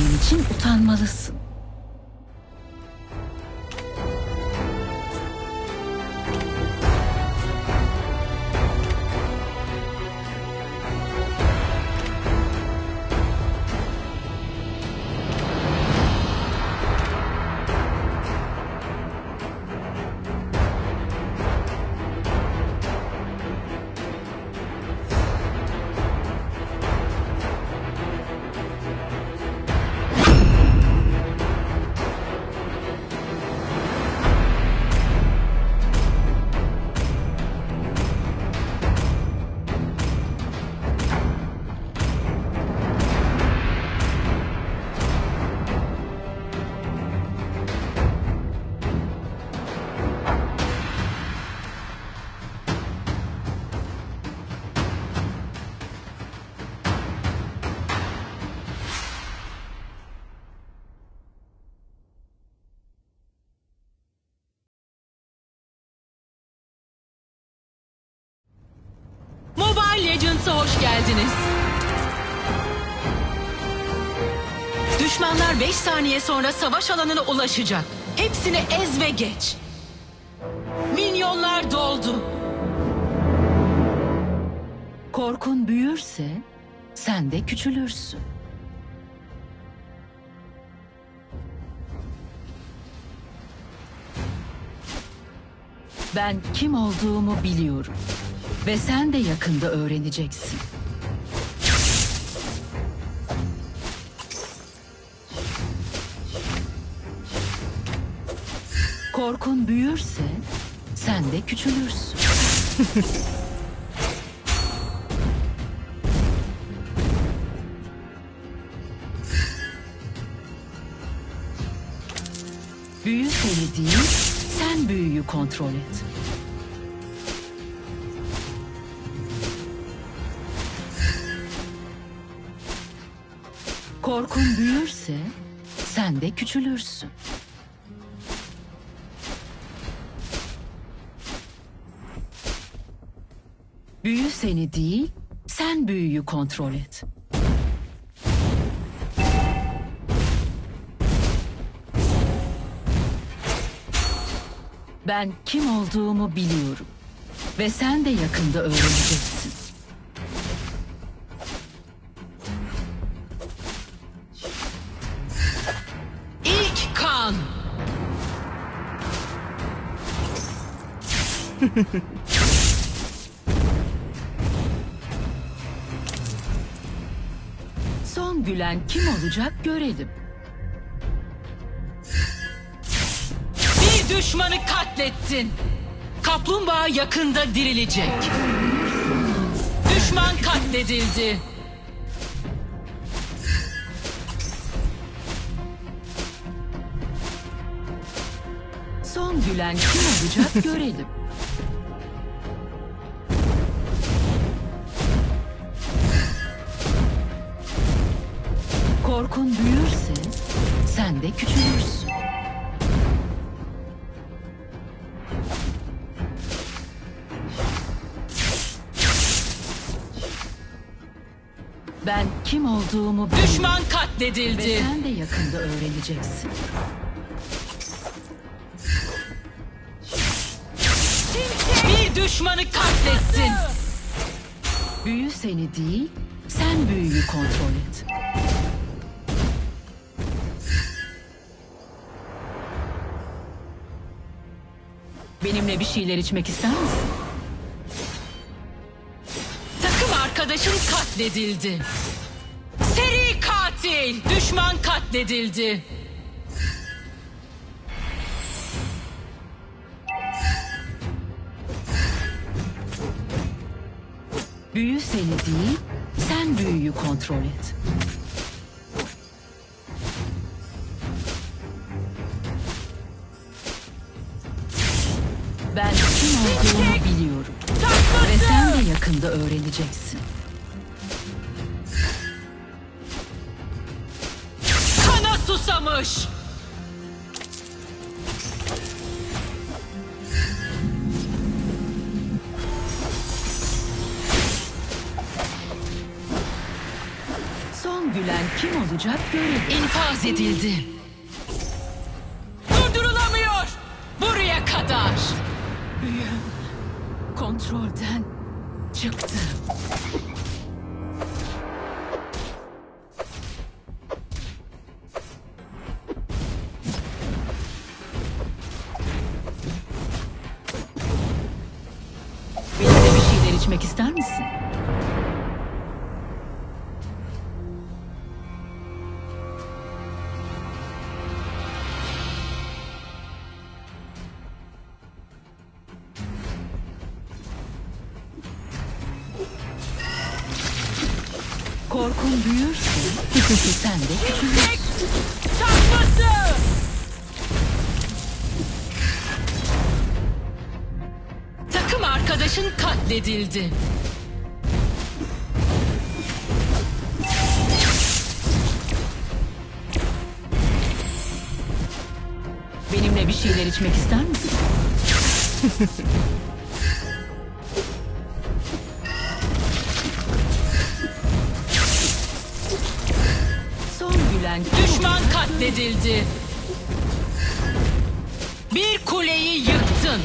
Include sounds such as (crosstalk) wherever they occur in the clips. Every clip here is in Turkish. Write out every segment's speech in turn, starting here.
ettiğin için utanmalısın. Mobile Legends'a hoş geldiniz. Düşmanlar 5 saniye sonra savaş alanına ulaşacak. Hepsini ez ve geç. Minyonlar doldu. Korkun büyürse sen de küçülürsün. Ben kim olduğumu biliyorum ve sen de yakında öğreneceksin. Korkun büyürse sen de küçülürsün. Büyü seni değil, sen büyüyü kontrol et. Korkun büyürse sen de küçülürsün. Büyü seni değil, sen büyüyü kontrol et. Ben kim olduğumu biliyorum. Ve sen de yakında öğreneceksin. (laughs) Son gülen kim olacak görelim. Bir düşmanı katlettin. Kaplumbağa yakında dirilecek. Düşman katledildi. Son gülen kim olacak görelim. Korkun büyürse sen de küçülürsün. Ben kim olduğumu biliyorum. Düşman Ve katledildi. sen de yakında öğreneceksin. Bir düşmanı katlettin. Büyü seni değil, sen büyüyü kontrol et. Benimle bir şeyler içmek ister misin? Takım arkadaşın katledildi. Seri katil. Düşman katledildi. Büyü seni değil, sen büyüyü kontrol et. Öğreneceksin. Kana susamış. Son gülen kim olacak görelim. İnfaz edildi. Benimle bir şeyler içmek ister misin? Korkun büyürse sen de küçülürsün. Çarpması. Takım arkadaşın katledildi. Benimle bir şeyler içmek ister misin? (laughs) Katledildi. Bir kuleyi yıktın.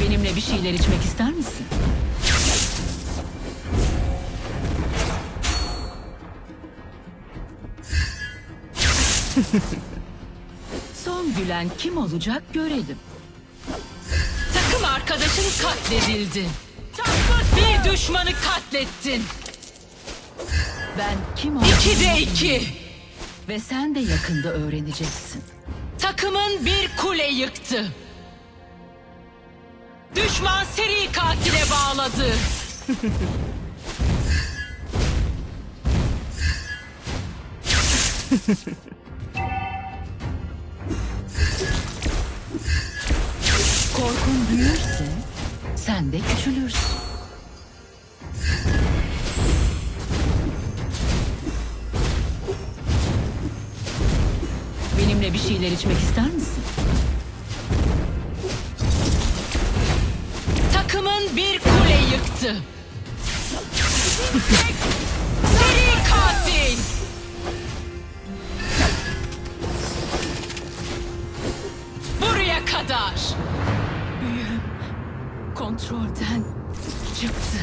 Benimle bir şeyler içmek ister misin? (laughs) Son gülen kim olacak görelim. Takım arkadaşın katledildi. Bir düşmanı katlettin. Ben kim olduğumu İkide iki. ve sen de yakında öğreneceksin. Takımın bir kule yıktı. Düşman seri katile bağladı. Korkun büyürse sen de küçülürsün. Şeyler içmek ister misin? Takımın bir kule yıktı. Seri katil. Buraya kadar. Büyüm kontrolden çıktı.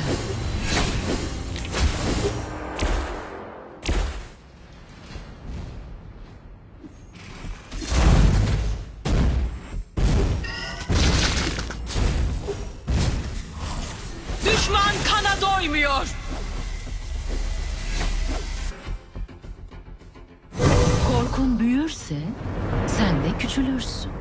Korkun büyürse sen de küçülürsün.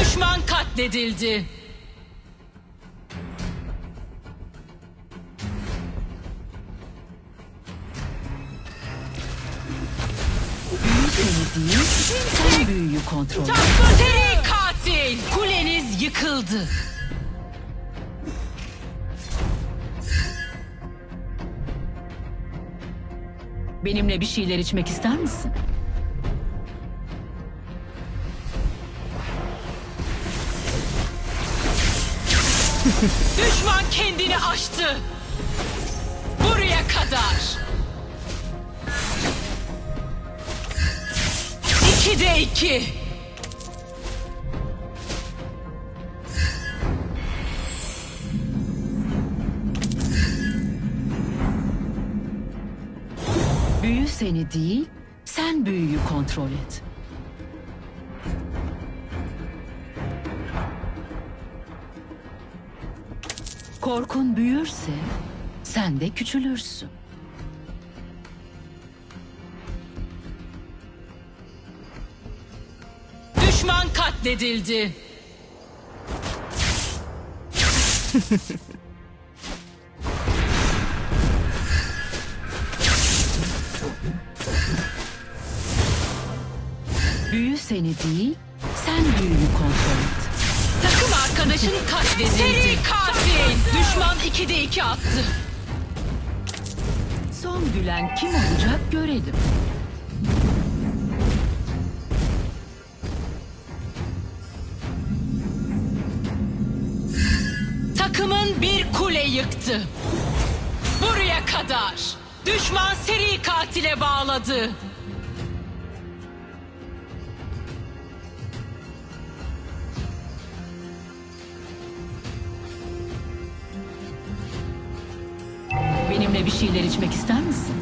Düşman katledildi. Büyü değil, sen büyüyü kontrol et. Seri katil. Kuleniz yıkıldı. Benimle bir şeyler içmek ister misin? (laughs) Düşman kendini aştı. Buraya kadar. İkide iki. Seni değil, sen büyüyü kontrol et. Korkun büyürse sen de küçülürsün. Düşman katledildi. (laughs) Büyü seni değil, sen büyüyü kontrol et. Takım arkadaşın katledildi. Seri katil. Düşman 2'de 2 attı. Son gülen kim olacak görelim. Takımın bir kule yıktı. Buraya kadar. Düşman seri katile bağladı. Şeyler içmek ister misin?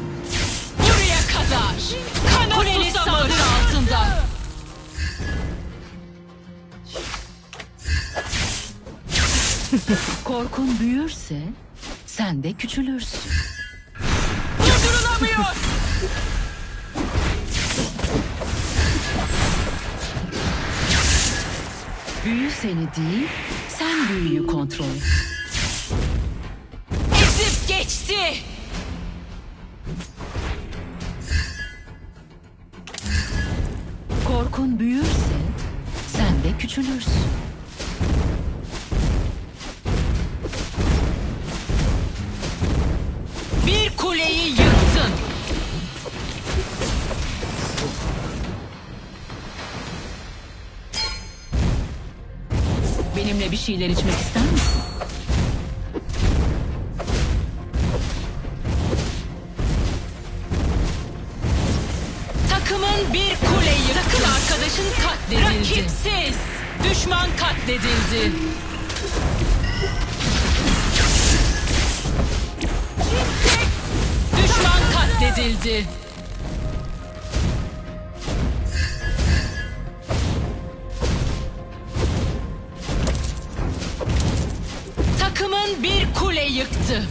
Buraya kadar. Kana Kuleniz susamış saldırı altında. (laughs) Korkun büyürse sen de küçülürsün. Durdurulamıyor. Büyü seni değil, sen büyüyü kontrol et. Ezip geçti. Korkun büyürse sen de küçülürsün. Bir kuleyi yıktın. Benimle bir şeyler içmek ister misin? Katledildi. Düşman katledildi. Takımın bir kule yıktı.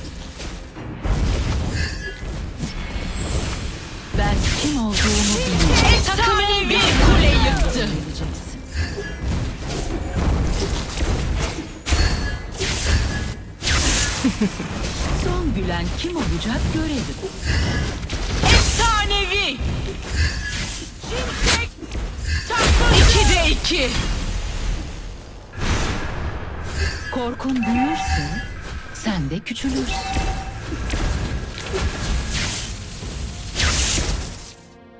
Gülen kim olacak görelim. Efsanevi. İki de iki. Korkun büyürse sen de küçülürsün.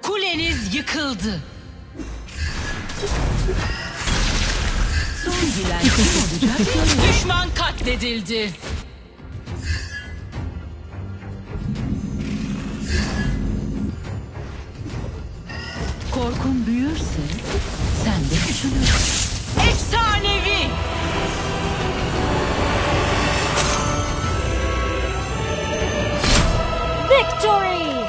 Kuleniz yıkıldı. Son gülen kim olacak. Düşman katledildi. Korkun büyürse sen de küçülürsün. Efsanevi. Victory!